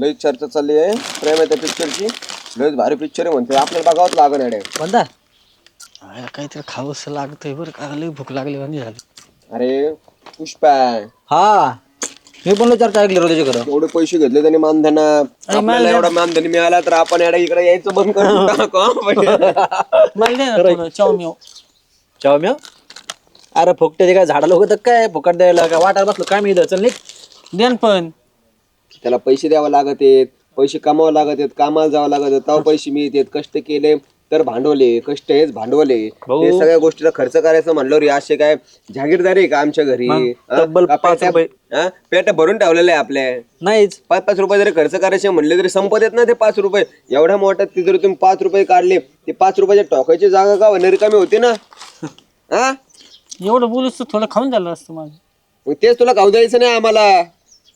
लई चर्चा चालली आहे. प्रेम आहे त्या पिक्चरची लयच भारी पिक्चर आहे म्हणते. आपल्याला बघावंच लागण बंदा. आयला काहीतरी खावंसं लागतंय बरं का. लई भूक लागली म्हणजे झाली अरे पुष्पा हा. मी पण चर्चा ऐकली एवढे पैसे घेतले त्यांनी मानधना. आपल्याला एवढा मानधन मिळाला तर आपण याडा इकडे यायचं बंद करून टाकू, हा, म्हणजे. मला ना अरे फुकट्याचे काय झाडाला होतं काय? फुकट द्यायला काय? वाटायला बसलो. काय मी इथं? चल निघ. देन पण. त्याला पैसे द्यावे लागत आहेत पैसे कमावं लागत आहेत कामाला जावं लागत आहेत तेव्हा पैसे मिळतात कष्ट केले तर भांडवले कष्ट हेच भांडवले. भाऊ. हे सगळ्या गोष्टीला खर्च करायचं म्हणल्यावर हे असे काय जागीरदारी आहे का आमच्या घरी? मग हा? तब्बल का पाच पेट्या- हा? पेट्या भरून ठेवलेल्या आहे आपल्या. नाहीच. पाच पाच रुपये जरी खर्च करायचे म्हणले तरी संपत येत ना ते पाच रुपये. एवढ्या मोठ्यात ते जरी तुम्ही पाच रुपये काढले ते पाच रुपयाच्या टोकायची जागा का होणार होती ना? हा? एवढं बोलूस तर थोडं खाऊन झालं असतं माझं. मग तेच तुला खाऊ द्यायचं नाही आम्हाला.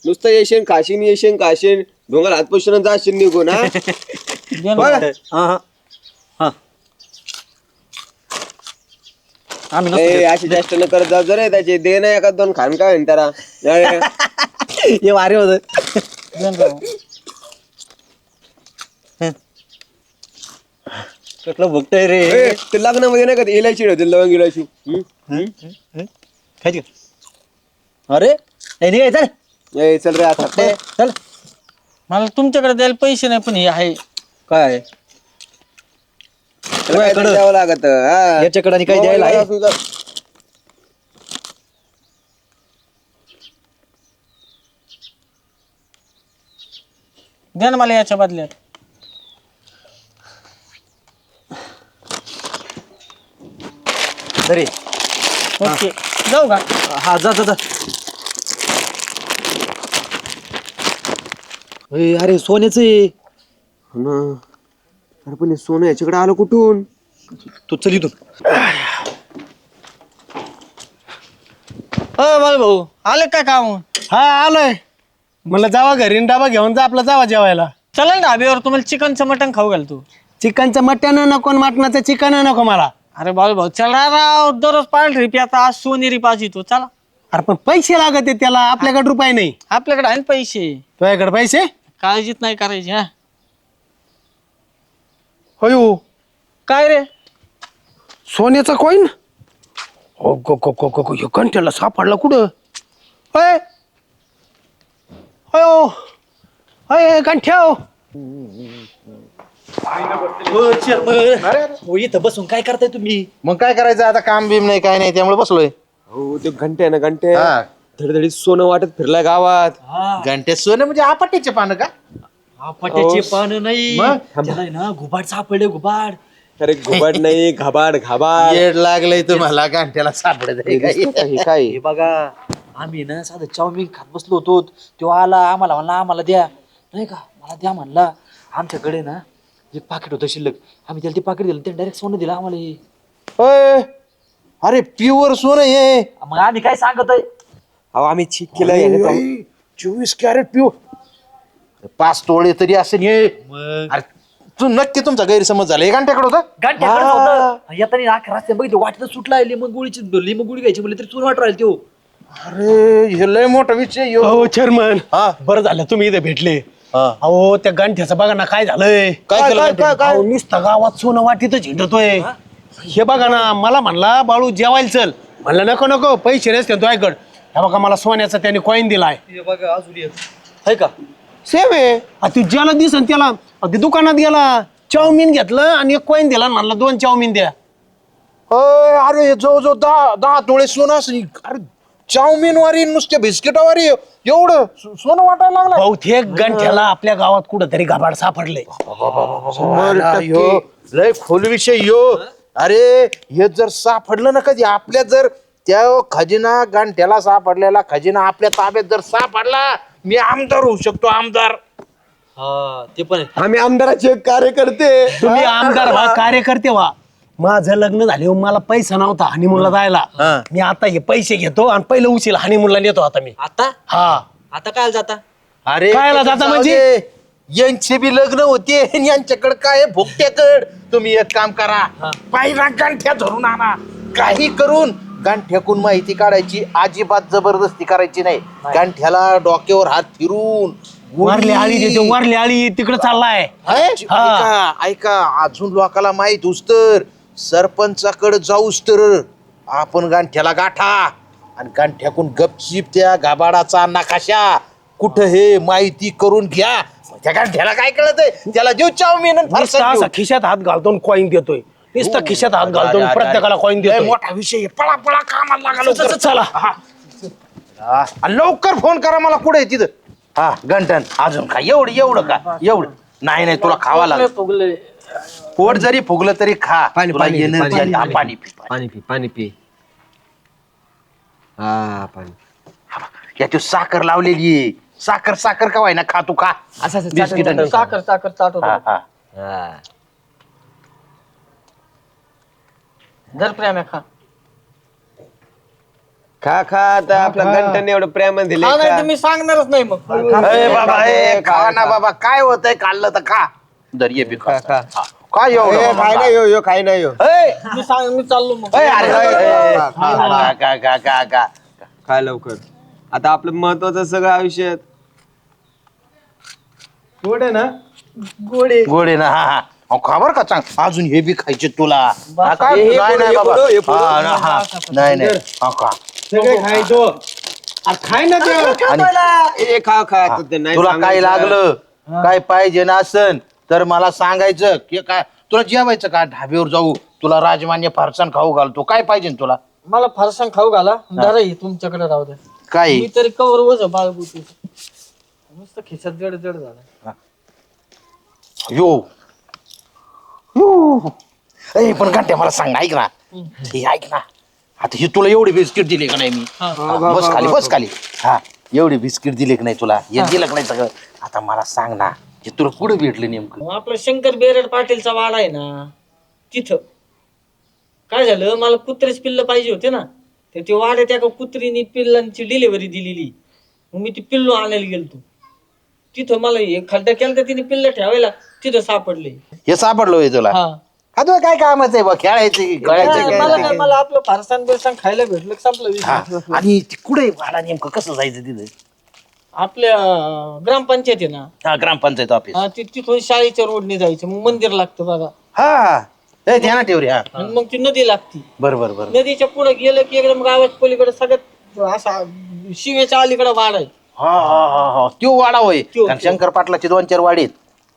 नुसतं येशील खाशीन येशील खाशीन. डोंगर हात पुसून जाशील निघून हा? दे बरं. ना हा हा. हा. आम्ही नसतो ए, अशी जास्त न करत जाऊ जरे त्याचे दे ना एका दोन खान काय म्हणते अरे, देत. हे वारे होत. राव. कसलं भुकतय रे? ए, ते लग्नामध्ये नाही का ते इलायची होती लवंग इलायची? हम्म? खायची का? अरे हे चल. ए, चल रे आता. ते, चल. मला तुमच्याकडे द्यायला पैसे नाही पण हे आहे. काय? काहीतरी द्यावं लागत हा. याच्याकडे आणि काही द्यायला आहे? द्या ना मला याच्या बदल्यात. तरी. ओके. जाऊ का? हा जा जा जा. ए, अरे सोन्याचं आहे. हो. ना अरे पण हे सोनं याच्याकडे आलं कुठून? तू चल इथून. अ बाळ भाऊ आले काय काम? हा आलोय. म्हणलं जावा घरी आणि डबा घेऊन जा आपला जावा जेवायला. चला ना ढाब्यावर तुम्हाला चिकनचं मटण खाऊ घालतो चिकनचं मटण नको आणि मटणाचं चिकन नको मला. अरे बाळ भाऊ चला राव दररोज पांढरी पिता आज सोनेरी पाच येतो चला. अरे पण पैसे लागत आहेत त्याला आपल्याकडे रुपये नाही. आपल्याकडे आहे ना पैसे. तुझ्याकडे पैसे? काळजीत नाही करायची हा? होय काय रे? सोन्याचा कॉईन हो गो गो गो गो गो ह्यो घंट्याला सापडला कुठं? होय होय हो. होय घंट्या हो. हो इथं बसून काय करताय तुम्ही? मग काय करायचं? आता काम बीम नाही काय नाही त्यामुळे बसलोय. हो ते घंटे ना घंटे. हा. धडधडीत सोनं वाटत फिरलाय गावात. घंटे सोनं म्हणजे आपटीचे पानं का? पट्याचे पान नाही. मग? त्याला आहे ना घुबाड सापडले घुबाड अरे घुबाड नाही घाबाड घाबाड. येड लागलंय तुम्हाला घंट्याला सापडत आहे हे काय? दिसतं का हे काय? हे बघा आम्ही ना साधं चाऊमिन खात बसलो होतो. तो आला आम्हाला म्हणला आम्हाला द्या. नाही का? मला द्या म्हणला. आमच्याकडे ना एक पाकिट होतं शिल्लक. आम्ही त्याला ते पाकिट दिलं त्याने डायरेक्ट सोनं दिलं आम्हाला. हे. होय. अरे प्युअर सोनं हे. मग आम्ही काय सांगत आहे अहो आम्ही चेक केलं याने तर- चोवीस कॅरेट प्युअर पाच तोळे तरी असेल हे अरे तू नक्की तुमचा गैरसमज झाला. घंट्याकडे होता? गांठ्याकडे होतं. येताना नाक रस्त्यात बघितलं वाटत सुटला लिंबू गुळीची लिंबू गुळी घ्यायची म्हणलं तरी चूर वाट राहील तो. अरे हे लय मोठा विषय. हो चेअरमन हा. बरं झालं तुम्ही इथे भेटले. हा. अहो त्या गांठ्याचं बघा ना काय झालंय? काय केलं घंट्याने? अहो, नुसतं गावात सोनं वाटीतच हिंडतोय हे. बघा ना मला म्हणला बाळू जेवायला चल. म्हणलं नको नको पैसे नसते तो ऐकड हे बघा मला सोन्याचा त्याने कॉईन दिलाय. आहे का? सेम आहे. आ, ती ज्याला दिसन त्याला अगदी दुकानात गेला चाऊमिन घेतलं आणि एक कॉईन दिला आणि म्हणला दोन चाऊमिन द्या. अरे जो जो दहा दहा तोळे सोनं असेल अरे चाऊमिन वारी नुसत्या बिस्किटावारी एवढं सो- सोनं वाटायला लागलं. बहुतेक गंठ्याला आपल्या गावात कुठंतरी घाबाड सापडले शंभर टक्के. लय खोल विषय यो. अरे हे जर सापडलं ना कधी आपल्या जर त्या खजिना गांठ्याला सापडलेला खजिना आपल्या ताब्यात जर सापडला मी आमदार होऊ शकतो आमदार. हा ते पण आहे. आम्ही आमदाराचे कार्यकर्ते. तुम्ही आमदार व्हा कार्यकर्ते व्हा. माझं लग्न झाले मला पैसा नव्हता हनीमूनला जायला. मी आता हे पैसे घेतो आणि पहिलं उशील हनीमूनला नेतो आता मी. आता? हा. आता काय जाता? अरे कायला जाता जाऊ म्हणजे? दे. यांचे बी लग्न होते आणि यांच्याकडे काय भोगट्याकड तुम्ही एक काम करा. पायरा गांठ्या धरून आणा. काही करून गांठ्याकून माहिती काढायची अजिबात जबरदस्ती करायची नाही. गांठ्याला डोक्यावर हात फिरून वारली आळी देतो वारली आळी तिकडे चाललाय. ऐका ऐका अजून लोकाला माहीत उस्तर सरपंचाकडे जाऊस तर आपण गांठ्याला गाठा आणि गांठ्याकून गपचीप त्या गाबाडाचा नकाशा कुठं हे माहिती करून घ्या. त्या गांठ्याला काय कळत त्याला देऊ चाऊमिन आणि फरसाण नुसता देऊ. असा खिशात हात घालतो कॉईन देतोय. नुसता खिशात हात घालतो आणि प्रत्येकाला कॉईन देतोय. मोठा विषय आहे. पळा पळा कामाला लागा लवकर. चला. हा, आणि लवकर फोन करा मला कुठे आहे तिथं. हा घंटन. अजून का एवढं एवढं का? एवढं. नाही नाही तुला खावा लागेल. पोट जरी फुगलं तरी खा. पाणी, तुला पाणी, energy पाणी, आली. हा, पाणी. पाणी पी पाणी. पाणी पी पाणी पी. हा पाणी. याच्यात साखर लावलेली आहे. साखर साखर का ना खा तू खा. असं असं बिस्किट आणि- साखर साखर चाटवतो हा, हा. हा. जर प्रेम आहे खा. खा खा आता आपल्या घंटन एवढं प्रेम दिले हा नाही तर मी सांगणारच नाही मग. ए बाबा ए खा, ना. बाबा काय होतंय काढलं तर खा. दर ये बी खा. खा. हा. काय एवढं ए, बाबा? खाय ना यो यो खाय ना यो. ए, मी सांग मी चाललो मग. ए, अरे, ए, खा, खा, खा, खा, खा, खा, खा. काय लवकर. आता आपलं महत्वाचं सगळं आयुष्यात. गोड आहे ना हा हा. अहो, खा बरं का चांग? अजून हे बी खायचे तुला. हा, काय? हे- हे नाही, नाही पुढं, हे बाबा. पुढं, हे पुढं. हा, ना, हा. नाही नाही. हा, खा खाय ना ते. ए खा खा. आता ते नाही तुला काय सांगायचं. लागलं काय पाहिजे ना असन तर मला सांगायचं की काय? तुला जेवायचं का? ढाब्यावर जाऊ. तुला राजमान्य फारसान खाऊ घालतो. काय पाहिजे ना तुला? मला फारसांग खाऊ घाला. ही. तुमच्याकडे राहू द्या काय? मी तरी कवर वज बाळगुती नुसतं खिशात जड जड झालं यो. ए पण घंटे मला सांग ऐक ना. हे ऐक ना. आता ही तुला एवढी बिस्किट दिली का नाही मी? हा, बस खाली बस खाली. हा एवढी बिस्किट दिली का नाही तुला? हे दिलं का नाही सगळं? आता मला सांग ना हे तुला कुठं भेटलं नेमकं? आपलं शंकर बेरड पाटीलचा वाडा आहे ना तिथं. काय झालं? मला कुत्रेच पिल्ल पाहिजे होते ना. तर ते वाड्यात एका कुत्रीने पिल्लांची डिलिव्हरी दिलेली. मग मी ती पिल्लू आणायला गेलतो. तिथं मला हे खड्डा केला तर तिने पिल्ल ठेवायला तिथं सापडले. हे सापडलो हे तुला? हा. हा तुला काय कामाचं आहे बा? खेळायचं काय, मला काय? मला आपलं फारसान बिरसान खायला भेटलं की संपलं विषय. आणि ते कुठे भाडा नेमकं? कसं जायचं तिथं? आपल्या ग्रामपंचायत आहे ना. हा ग्रामपंचायत ऑफिस हा, ति- तिथून शाळेच्या रोडने जायचं मग मंदिर लागतं बघा. हा ए, ध्यानात ठेव रे हा. आणि मग ती नदी लागती. बर बर बर. नदीच्या पुढे गेलं की एकदम गावाच्या पलीकडे सगळ्यात असा शिवेच्या अलीकडे वाड आहे. हा हा हा हा. त्यो वाडा होय. त्यो, कारण शंकर पाटलाचे दोन चार वाडे आहेत.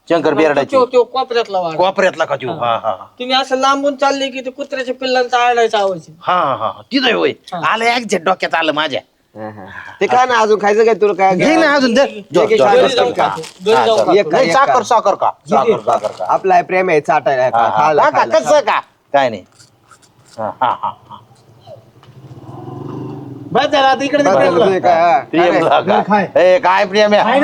शंकर बेरडाचे तो तो कोपऱ्यातला वाड. कोपऱ्यातला का त्यो? हा. हा. तुम्ही असं लांबून चालले की ते कुत्र्याच्या पिल्लांचा आरडायचा आवाज. हा हा हा. तिथं होय. आलं एक्झॅक्ट डोक्यात आलं माझ्या. हा, हा. ते खा ना अजून खायचं काय तुला काय घे ना अजून दे. जो, जो, घरी. हा, घरी हा, हा. खा, नाही, एक साखर. साखर का? साखर साखर का? आपला प्रेम आहे चाटायला. हा, का, खायला, कसं का? काय नाही. हा, हा, हा, हा. बस झाला आता इकडे. प्रेम लागा. खाय. ए, काय प्रेम आहे?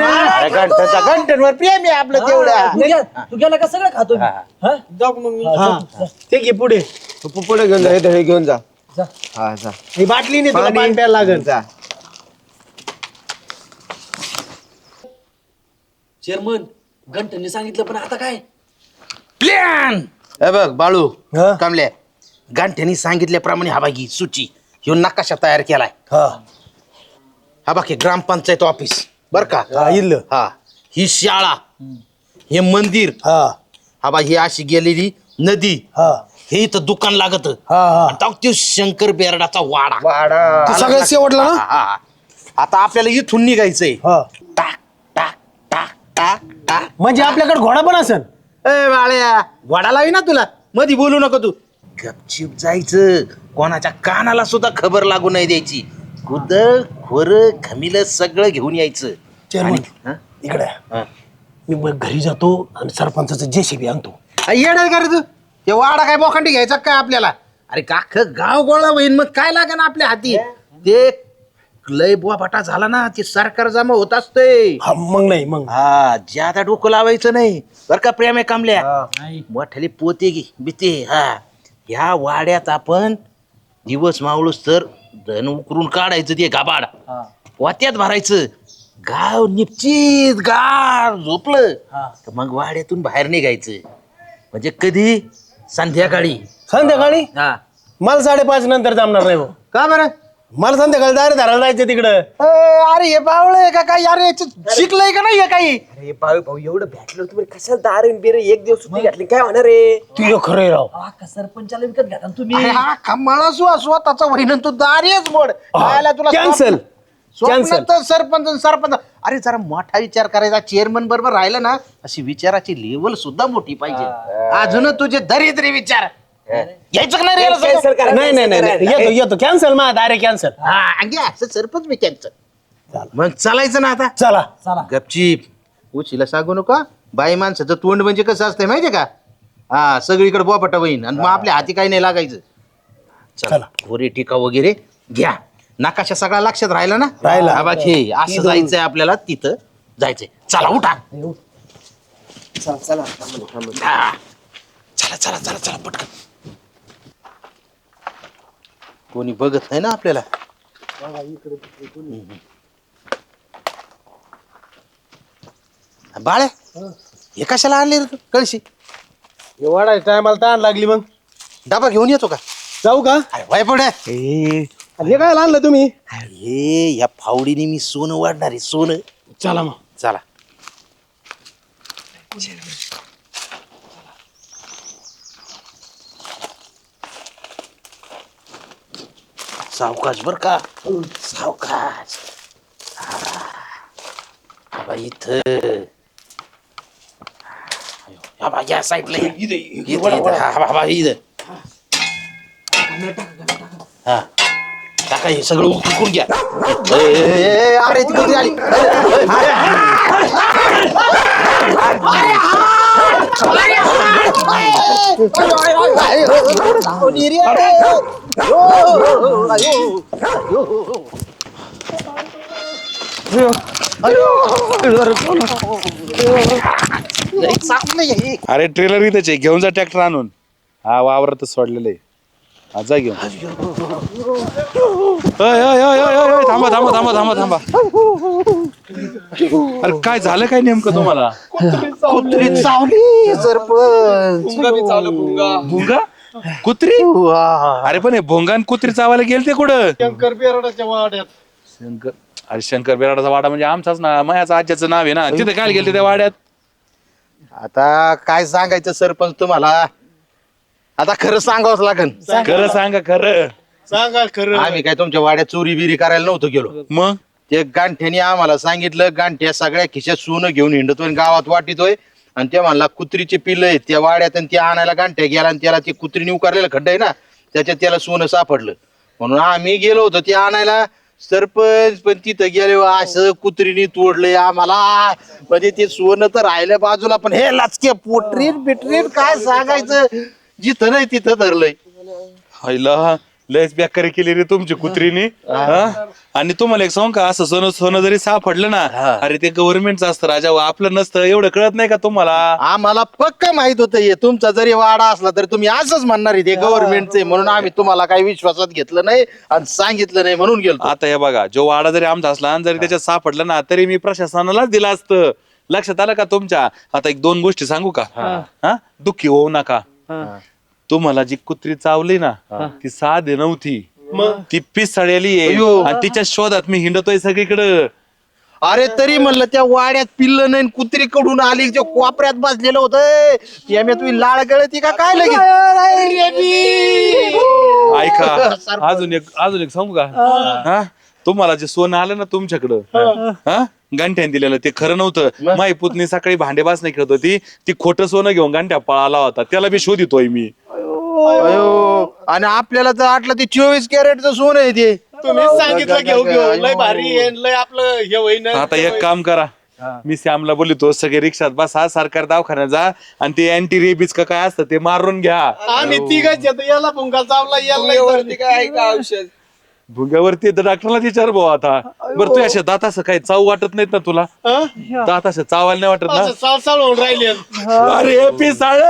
घंटनचा घंटनवर प्रेम आहे आपलं तेवढ्या तू गेला का सगळं खातो हा, हा? जाऊ का मग मी? हा ते घे पुढे. पुढे घेऊन जा हे घेऊन जा. हा जा. ही बाटली नाही तुला पाणी. पाणी प्यायला लागेल. जा. चेअरमन घंटने सांगितलं पण आता काय? प्लॅन! हे बघ बाळू हा? कमल्या गांठ्यानी सांगितल्याप्रमाणे हा बागी सूची. ह्यो नकाशा तयार केलाय. हा. हा बाकी ग्रामपंचायत ऑफिस बर का? हा इल्ल. हा. ही शाळा हे मंदिर हा. हा बा ही अशी गेलेली नदी हा. हे इथं दुकान लागत. हा हा. शंकर बेरडाचा वाडा. वाडा. ते सगळं शेवटला ना? हा, हा. आता आपल्याला इथून निघायचंय. हा. टाक टाक टाक टाक टाक. म्हणजे आपल्याकडे घोडा पण असेल? ए बाळ्या वडा लावी ना तुला. मधी बोलू नको तू. गपचिप जायचं. कोणाच्या कानाला सुद्धा खबर लागू नाही द्यायची. कुद खोर खमिल सगळं घेऊन यायचं. चेअरमन आणि- हा? इकडे. हा. मी मग घरी जातो आणि सरपंचाचं जेसीबी आणतो. आ, येडा का रे तू? ते वाडा काय बोखंडी घ्यायचा काय आपल्याला? अरे काख गाव गोळा होईन मग काय लागेल आपल्या हाती? ते लय बुवा झाला ना ते सरकार जमा होत असते हा मग नाही मग. हा ज्यादा डोकं लावायचं नाही. बर का प्रेम आहे कामल्या? मोठ्याले पोते गे बिते हा. ह्या वाड्यात आपण दिवस मावळूस तर धन उकरून काढायचं ते गाबाड वात्यात भरायचं. गाव निश्चित गार झोपलं. तर मग वाड्यातून बाहेर निघायचं. म्हणजे कधी? संध्याकाळी. संध्याकाळी? हा. मला साडेपाच नंतर जमणार नाही भाऊ. का बरं? मला संध्याकाळी दारे धरायला जायचं तिकडं. अरे हे बावळ का काय? अरे. शिकलंय का नाही हे काही? अरे भाऊ भाऊ एवढं भेटलं तुम्ही कशाला दारण बिर एक दिवस सुट्टी घातली? काय होणार रे? तुझं खरंय राव. अख्खा सरपंचाला विकत घ्या तुम्ही? अरे हा कमाळा सुवा स्वतःचा वहिनं तू दारीच मोड. खायला तुला कॅन्सल सरपंच आणि सरपंच. अरे जरा मोठा विचार करायचा. चेअरमन बरोबर राहिलं ना अशी विचाराची लेवल सुद्धा मोठी पाहिजे. अजून तुझे दरिद्री विचार. यायचं का नाही रे याला Cancel सगळं? करा, नाही नाही नाही cancel नाही. करा. येतो येतो कॅन्सल मा दारे कॅन्सल हा अंगे असं सरपंच मी कॅन्सल मग चालायचं ना आता चला गपचीप उशीला सांगू नका बाई माणसाचं तोंड म्हणजे कसं असतंय माहितीये का हा सगळीकडे बोपटा होईन आणि मग आपल्या हाती काही नाही लागायचं चला. गोरे टिका वगैरे घ्या नकाशा सगळा लक्षात राहिला ना राहिला. हा बघ हे असं जायचंय आपल्याला तिथं जायचंय चला उठा चला चला. हा. चला चला चला चला पटकन कोणी बघत नाही ना आपल्याला? बाळ्या हे. कशाला आणले रे तू? कळशी वाढाय टायमाला ताण लागली मग. डबा घेऊन येतो का? जाऊ का? अरे वाय आणि हे काय आणलं तुम्ही? हे या फावडीने मी सोनं वाढणार आहे सोनं. चला मग. चला. सावकाश बर का सावकाश बाबा इथं हा बा या साईडला इथं इथं हा बाबा इथं हा टाका हे सगळं उकळून घ्या ए, ए, ए, अरे ती कोणती आली अरे अरे ट्रेलर इथे आहे. घेऊन जा ट्रॅक्टर आणून. हा वावरातच सोडलेलं आहे. हा जा घेऊन. अय, अय, अय, अय, अय, अय, थांबा थांबा थांबा थांबा थांबा. अरे काय झालं काय नेमकं तुम्हाला? कुत्री चावली सरपंच भुंगा कुत्री? अरे पण हे भोंगा आणि कुत्री चावायला गेलते कुठं? शंकर अरे शंकर बेराडाचा वाडा म्हणजे आमचाच ना मायाचा आज्याचं नाव आहे ना. तिथे काय गेलते त्या वाड्यात? आता काय सांगायचं सरपंच तुम्हाला? आता खरं सांगावंच लागन. खरं सांगा खरं. सांगा खरं. आम्ही काय तुमच्या वाड्यात चोरी बिरी करायला नव्हतो गेलो. मग? ते गांठ्याने आम्हाला सांगितलं गांठ्या सगळ्या खिशात सोनं घेऊन हिंडतोय आणि गावात वाटितोय. आणि ते म्हणला कुत्रीचे पिल्ल आहेत त्या वाड्यात आणि ते आणायला गांठ्या गेला आणि त्याला ते कुत्रीने उकारलेलं खड्ड आहे ना त्याच्यात त्याला सोनं सापडलं. म्हणून आम्ही गेलो होतो ते आणायला. सरपंच पण तिथं गेले असं कुत्रीने तोडलंय आम्हाला. म्हणजे ते सोनं तर राहिलं बाजूला पण हे लाचके पोटरीन बिटरीन काय सांगायचं? जिथं नाही तिथं धरलंय. हायला. लयच बेकारी केली रे तुमची कुत्रीनी. हा? आणि तुम्हाला एक सांग का असं सोनं सोनं जरी सापडलं ना अरे ते गव्हर्नमेंटचं असतं राजा आपलं नसतं एवढं कळत नाही का तुम्हाला? आम्हाला पक्क माहीत होतं हे. तुमचा जरी वाडा असला तरी तुम्ही असंच म्हणणार ते गव्हर्नमेंटचे म्हणून आम्ही तुम्हाला काही विश्वासात घेतलं नाही आणि सांगितलं नाही म्हणून गेलो आता हे बघा जो वाडा जरी आमचा असला आणि जरी त्याच्यात सापडलं ना तरी मी प्रशासनालाच दिला असतं. लक्षात आलं का तुमच्या? आता एक दोन गोष्टी सांगू का? हा. दुःखी होऊ नका. तुम्हाला जी कुत्री चावली ना ती साधे नव्हती. ती पिसाळलेली आहे. आणि तिच्या शोधात मी हिंडतोय सगळीकडं. अरे तरी म्हणलं त्या वाड्यात पिल्ल नाही कुत्री कडून आली त्या कोपऱ्यात बसलेलं होतं त्यामुळे तुम्ही लाळ गळती का काय लगेच? ऐका अजून एक अजून एक सांगू का? हा. तुम्हाला जे सोनं आलं ना तुमच्याकडं हा. गांठ्यान दिलेलं ते खरं नव्हतं. माई पुतणी सकाळी भांडे नाही खेळत होती ती खोटं सोनं घेऊन गांठ्या पळाला होता त्याला बी शोधितोय मी. अयो. आणि आपल्याला तर आटलं ते चोवीस कॅरेटचं सोनं आहे ते. तुम्ही सांगितलं घेऊ घेऊ लय भारी आहे, लय आपलं हे होईन. आता एक काम करा. मी श्यामला बोलतो सगळे रिक्षात बसा सरकार दवाखान्यात जा आणि ते अँटी रेबीज का काय असतं ते मारून घ्या. आम्ही तिघच येतो याला भुंगा चावला याला वरती काय का औषध? भुग्यावरती तर डॉक्टरला विचार भाऊ आता. बरं तू अशा दात असं काही चाव वाटत नाहीत ना तुला? दात असं चावायला नाही वाटत ना? साळसाळ होऊन राहिले. अरे पिसाळे!